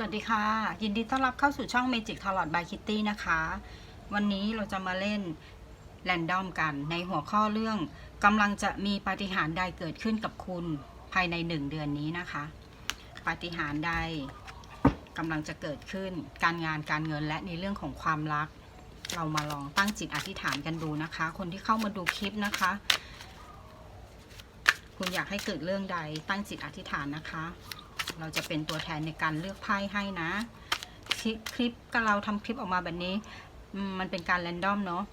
สวัสดีค่ะ ยินดีต้อนรับเข้าสู่ช่อง Magic Tarot by Kitty นะคะ วันนี้เราจะมาเล่นแรนดอมกันในหัวข้อเรื่องกำลังจะมีปาฏิหาริย์ใดเกิดขึ้นกับคุณภายในหนึ่งเดือนนี้นะคะปาฏิหาริย์ใดกำลังจะเกิดขึ้นการงานการเงินและในเรื่องของความรัก เรามาลองตั้งจิตอธิษฐานกันดูนะคะ คนที่เข้ามาดูคลิปนะคะ คุณอยากให้เกิดเรื่องใดตั้งจิตอธิษฐานนะคะ เราจะเป็นตัวแทนในการเลือกไพ่ให้นะคลิปคลิปก็เราทำคลิปออกมาแบบนี้ มันเป็นการแรนดอมเนาะ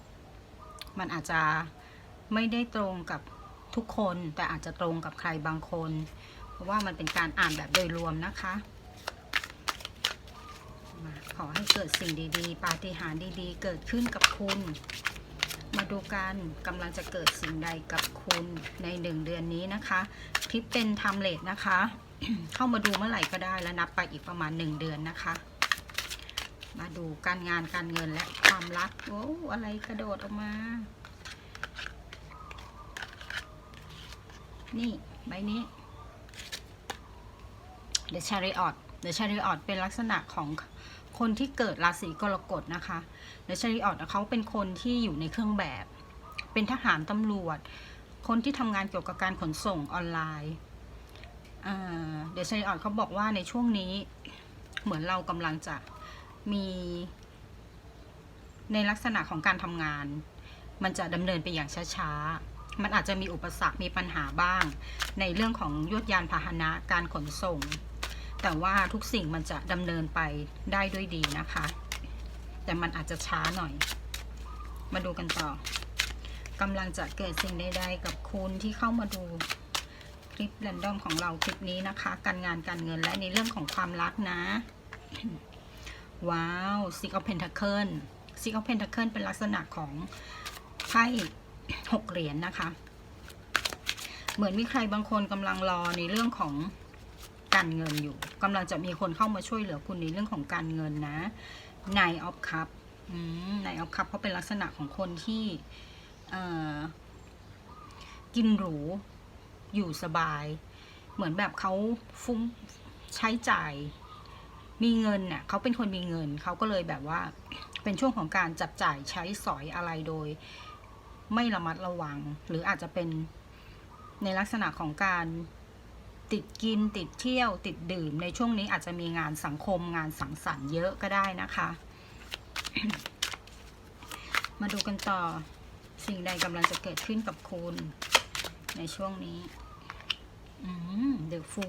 มันอาจจะไม่ได้ตรงกับทุกคนแต่อาจจะตรงกับใครบางคน เพราะว่ามันเป็นการอ่านแบบโดยรวมนะคะขอให้เกิดสิ่งดีๆ ปาฏิหาริย์ดีๆ เกิดขึ้นกับคุณ มาดูกันกำลังจะเกิดสิ่งใดกับคุณในหนึ่งเดือนนี้นะคะ คลิปเป็นไทม์เลทนะคะ เข้ามาดูเมื่อไหร่ก็ได้แล้วนับไปอีกประมาณหนึ่งเดือนนะคะ มาดูการงานการเงินและความรักโอ้อะไรกระโดดออกมา นี่ใบนี้ The Chariot The Chariot เป็นลักษณะของคนที่เกิดราศีกรกฎนะคะ The Chariot เขาเป็นคนที่อยู่ในเครื่องแบบ เป็นทหารตำรวจ คนที่ทำงานเกี่ยวกับการขนส่งออนไลน์ เดชัยออดเขาบอกว่าในช่วงนี้เหมือนเรากำลังจะมีในลักษณะของการทำงาน มันจะดำเนินไปอย่างช้าๆ มันอาจจะมีอุปสรรคมีปัญหาบ้าง ในเรื่องของยวดยานพาหนะการขนส่ง แต่ว่าทุกสิ่งมันจะดำเนินไปได้ด้วยดีนะคะ แต่มันอาจจะช้าหน่อย มาดูกันต่อกำลังจะเกิดสิ่งใดๆกับคุณที่เข้ามาดู คลิปแรนดอมของเราคลิปนี้นะคะ การงานการเงินและในเรื่องของความรักนะ ว้าว Six of Pentacle Six of Pentacle เป็นลักษณะของไพ่หกเหรียญนนะคะ เหมือนมีใครบางคนกำลังรอในเรื่องของการเงินอยู่กำลังจะมีคนเข้ามาช่วยเหลือคุณในเรื่องของการเงินนะ Nine of Cup อืม Nine of Cup เขาเป็นลักษณะของคนที่เอ่อกินหรู อยู่สบาย เหมือนแบบเขาฟุ้งใช้จ่าย มีเงินเนี่ยเขาเป็นคนมีเงิน เขาก็เลยแบบว่า เป็นช่วงของการจับจ่ายใช้สอยอะไรโดย ไม่ระมัดระวัง หรืออาจจะเป็นในลักษณะของการติดกินติดเที่ยวติดดื่มในช่วงนี้อาจจะมีงานสังคมงานสังสรรค์เยอะก็ได้นะคะ มาดูกันต่อสิ่งใดกำลังจะเกิดขึ้นกับคุณ ในช่วงนี้เดอะฟู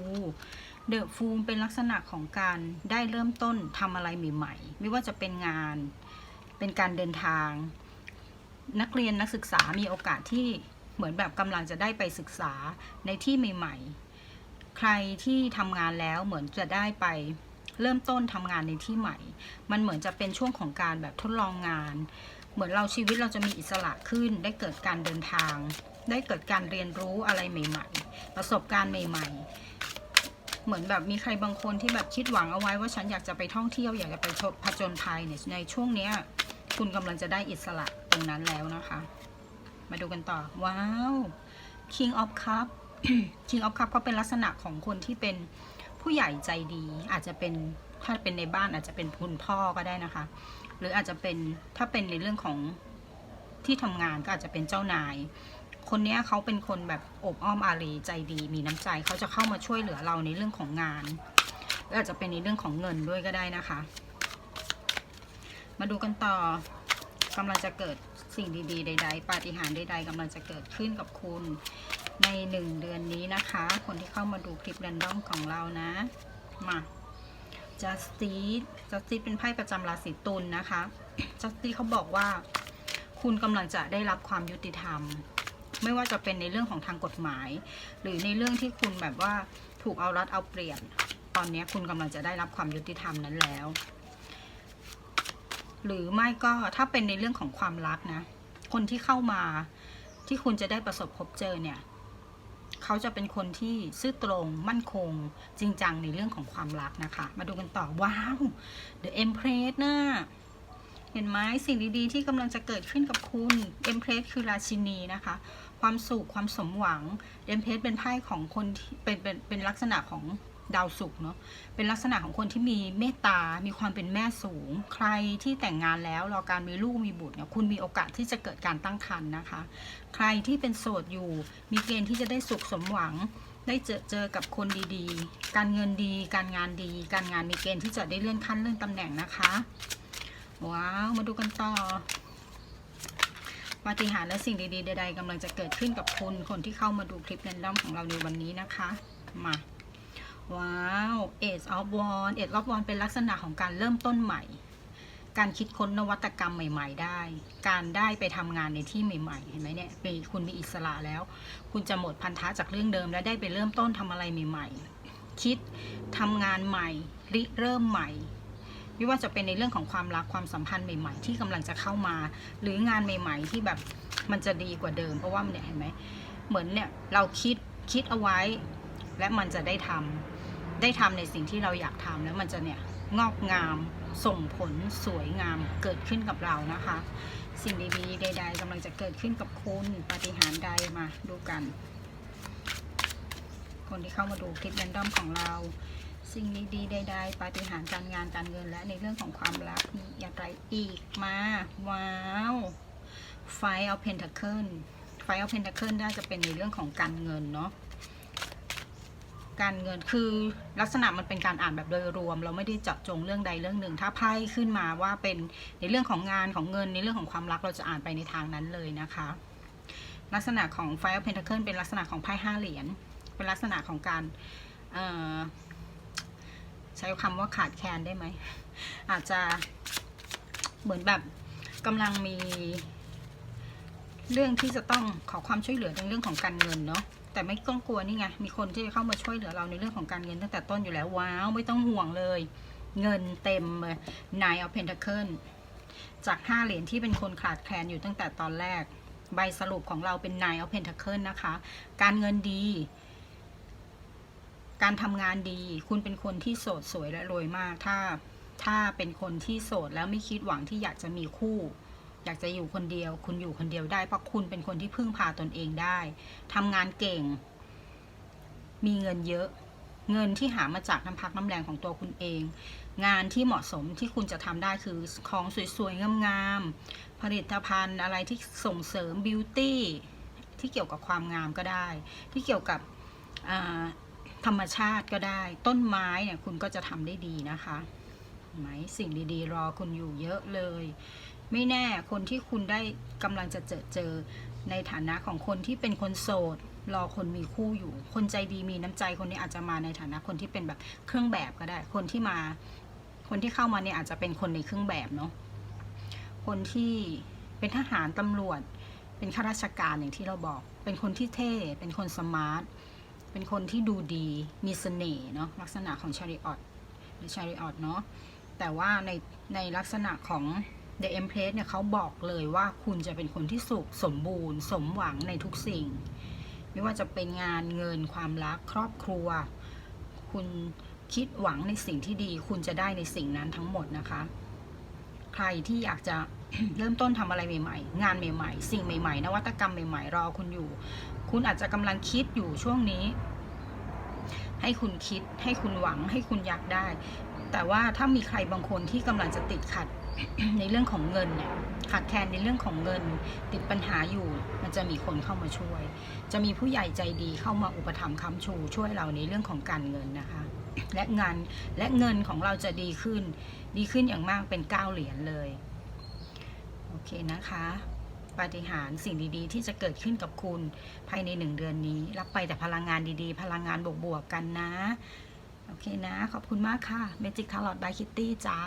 เดอะฟูเป็นลักษณะของการได้เริ่มต้นทำอะไรใหม่ๆ ไม่ว่าจะเป็นงาน เป็นการเดินทาง นักเรียนนักศึกษามีโอกาสที่เหมือนแบบกำลังจะได้ไปศึกษาในที่ใหม่ ๆ ใครที่ทำงานแล้วเหมือนจะได้ไปเริ่มต้นทำงานในที่ใหม่ มันเหมือนจะเป็นช่วงของการแบบทดลองงาน เหมือนเราชีวิตเราจะมีอิสระขึ้น ได้เกิดการเดินทาง ได้เกิดการเรียนรู้อะไรใหม่ ๆ ประสบการณ์ใหม่ ๆ เหมือนแบบมีใครบางคนที่แบบคิดหวังเอาไว้ว่าฉันอยากจะไปท่องเที่ยวอยากจะไปผจญภัยเนี่ยในช่วงเนี้ยคุณกำลังจะได้อิสระตรงนั้นแล้วนะคะ มาดูกันต่อ ว้าว King of Cup King of Cup ก็เป็นลักษณะของคนที่เป็นผู้ใหญ่ใจดี อาจจะเป็นถ้าเป็นในบ้านอาจจะเป็นคุณพ่อก็ได้นะคะ หรืออาจจะเป็นถ้าเป็นในเรื่องของที่ทำงานก็อาจจะเป็นเจ้านาย คนนี้เขาเป็นคนแบบอบอ้อมอารีใจดีมีน้ำใจเขาจะเข้ามาช่วยเหลือเราในเรื่องของงานหรืออาจจะเป็นในเรื่องของเงินด้วยก็ได้นะคะ มาดูกันต่อกำลังจะเกิดสิ่งดีๆใด ๆ ปาฏิหาริย์ใด ๆกำลังจะเกิดขึ้นกับคุณในหนึ่งเดือนนี้นะคะ คนที่เข้ามาดูคลิปแรนดอมของเรานะมา justice justice เป็นไพ่ประจำราศีตุลนะคะ justice เขาบอกว่า คุณกำลังจะได้รับความยุติธรรม ไม่ว่าจะเป็นในเรื่องของทางกฎหมาย หรือในเรื่องที่คุณแบบว่าถูกเอารัดเอาเปรียบ ตอนนี้คุณกำลังจะได้รับความยุติธรรมนั้นแล้ว หรือไม่ก็ถ้าเป็นในเรื่องของความรักนะ คนที่เข้ามาที่คุณจะได้ประสบพบเจอเนี่ยเขาจะเป็นคนที่ซื่อตรงมั่นคง จริงจังในเรื่องของความรักนะคะ มาดูกันต่อ ว้าว The Empress นะเห็นไหมสิ่งดีๆ ที่กำลังจะเกิดขึ้นกับคุณ Empress คือราชินีนะคะ ความสุขความสมหวัง Empress เป็นไพ่ของคนที่เป็นเป็นเป็นลักษณะของดาวศุกร์เนาะเป็นลักษณะของคนที่มีเมตตา มีความเป็นแม่สูง ใครที่แต่งงานแล้วรอการมีลูกมีบุตรเนี่ยคุณมีโอกาสที่จะเกิดการตั้งครรภ์นะคะ ใครที่เป็นโสดอยู่ มีเกณฑ์ที่จะได้สุขสมหวัง ได้เจอเจอกับคนดีๆ การเงินดี การงานดี การงานมีเกณฑ์ที่จะได้เลื่อนขั้นเลื่อนตำแหน่งนะคะ ว้าว มาดูกันต่อ ปาฏิหาริย์และสิ่งดีๆใดๆกำลังจะเกิดขึ้นกับคุณคนที่เข้ามาดูคลิปแรนดอมของเราในวันนี้นะคะมาว้าว Age of Wand Age of Wand เป็นลักษณะของการเริ่มต้นใหม่ การคิดค้นนวัตกรรมใหม่ ๆ ได้ การได้ไปทำงานในที่ใหม่ๆเห็นไหมเนี่ยเป็นคุณมีอิสระแล้ว คุณจะหมดพันธะจากเรื่องเดิม และได้ไปเริ่มต้นทำอะไรใหม่ ๆ คิดทำงานใหม่ริเริ่มใหม่ ไม่ว่าจะเป็นในเรื่องของความรักความสัมพันธ์ใหม่ ๆ ที่กำลังจะเข้ามา หรืองานใหม่ ๆ ที่แบบมันจะดีกว่าเดิม เพราะว่ามันเนี่ยเห็นไหมเหมือนเนี่ยเราคิดคิดเอาไว้ และมันจะได้ทำได้ทำในสิ่งที่เราอยากทำแล้วมันจะเนี่ยงอกงามส่งผลสวยงามเกิดขึ้นกับเรานะคะ สิ่งดีๆใด ๆกำลังจะเกิดขึ้นกับคุณปฏิหารใดมาดูกัน คนที่เข้ามาดูคลิปแรนดอมของเรา สิ่งดีๆใดๆปาฏิหาริย์การงานการเงินและในเรื่องของความรักมีอะไรอีกมา ว้าวไฟเอาเพนท a เคิลไฟเอาเพนท a เคิลได้จะเป็นในเรื่องของการเงินเนาะการเงินคือลักษณะมันเป็นการอ่านแบบโดยรวม เราไม่ได้เจาะจงเรื่องใดเรื่องหนึ่ง ถ้าไพ่ขึ้นมาว่าเป็นในเรื่องของงานของเงินในเรื่องของความรักเราจะอ่านไปในทางนั้นเลยนะคะ ลักษณะของไฟเอาเพนท a เคิลเป็นลักษณะของไพ่ห้าเหรียญเป็นลักษณะของการเอ่อ ใช้คำว่าขาดแคลนได้ไหม อาจจะเหมือนแบบกำลังมี เรื่องที่จะต้องขอความช่วยเหลือในเรื่องของการเงินเนาะแต่ไม่ต้องกลัวนี่ไงมีคนที่จะเข้ามาช่วยเหลือเราในเรื่องของการเงินตั้งแต่ต้นอยู่แล้วว้าวไม่ต้องห่วงเลย เงินเต็มเลย Nine of Pentacle จากห้าเหรียญที่เป็นคนขาดแคลนอยู่ตั้งแต่ตอนแรก ใบสรุปของเราเป็น Nine of Pentacle นะคะ การเงินดี การทำงานดี คุณเป็นคนที่โสดสวยและรวยมาก ถ้า ถ้าเป็นคนที่โสดแล้วไม่คิดหวังที่อยากจะมีคู่ อยากจะอยู่คนเดียว คุณอยู่คนเดียวได้เพราะคุณเป็นคนที่พึ่งพาตนเองได้ทำงานเก่ง มีเงินเยอะ เงินที่หามาจากน้ำพักน้ำแรงของตัวคุณเอง งานที่เหมาะสมที่คุณจะทำได้คือของสวยๆงามๆผลิตภัณฑ์อะไรที่ส่งเสริมบิวตี้ที่เกี่ยวกับความงามก็ได้ ที่เกี่ยวกับ ธรรมชาติก็ได้ ต้นไม้เนี่ยคุณก็จะทำได้ดีนะคะไหมสิ่งดีๆ รอคุณอยู่เยอะเลย ไม่แน่คนที่คุณได้กำลังจะเจอเจอในฐานะของคนที่เป็นคนโสดรอคนมีคู่อยู่ คนใจดีมีน้ำใจคนนี้อาจจะมาในฐานะคนที่เป็นแบบเครื่องแบบก็ได้ คนที่มา คนที่เข้ามาเนี่ยอาจจะเป็นคนในเครื่องแบบเนาะคนที่เป็นทหารตำรวจ เป็นข้าราชการอย่างที่เราบอก เป็นคนที่เท่ เป็นคนสมาร์ท เป็นคนที่ดูดีมีเสน่ห์เนาะลักษณะของชาริออตหรือชาริออตเนาะแต่ว่าในในลักษณะของ The Empress เนี่ยเขาบอกเลยว่าคุณจะเป็นคนที่สุขสมบูรณ์ สมหวังในทุกสิ่ง ไม่ว่าจะเป็นงานเงินความรักครอบครัว คุณคิดหวังในสิ่งที่ดี คุณจะได้ในสิ่งนั้นทั้งหมดนะคะ ใครที่อยากจะเริ่มต้นทำอะไรใหม่ ๆ งานใหม่ ๆ สิ่งใหม่ ๆ นวัตกรรมใหม่ ๆ รอคุณอยู่ คุณอาจจะกำลังคิดอยู่ช่วงนี้ ให้คุณคิดให้คุณหวังให้คุณอยากได้ แต่ว่าถ้ามีใครบางคนที่กำลังจะติดขัดในเรื่องของเงินเนี่ยขาดแคลนในเรื่องของเงินติดปัญหาอยู่ มันจะมีคนเข้ามาช่วย จะมีผู้ใหญ่ใจดีเข้ามาอุปถัมภ์ค้ำชู ช่วยเราในเรื่องของการเงินนะคะ และงานและเงินของเราจะดีขึ้น ดีขึ้นอย่างมากเป็นเก้าเหรียญเลย โอเคนะคะ ปาฏิหาริย์สิ่งดีๆ ที่จะเกิดขึ้นกับคุณภายในหนึ่งเดือนนี้ รับไปแต่พลังงานดีๆ พลังงานบวกๆกันนะ โอเคนะ ขอบคุณมากค่ะเมจิกทาร์ลอตบายคิตตี้จ้า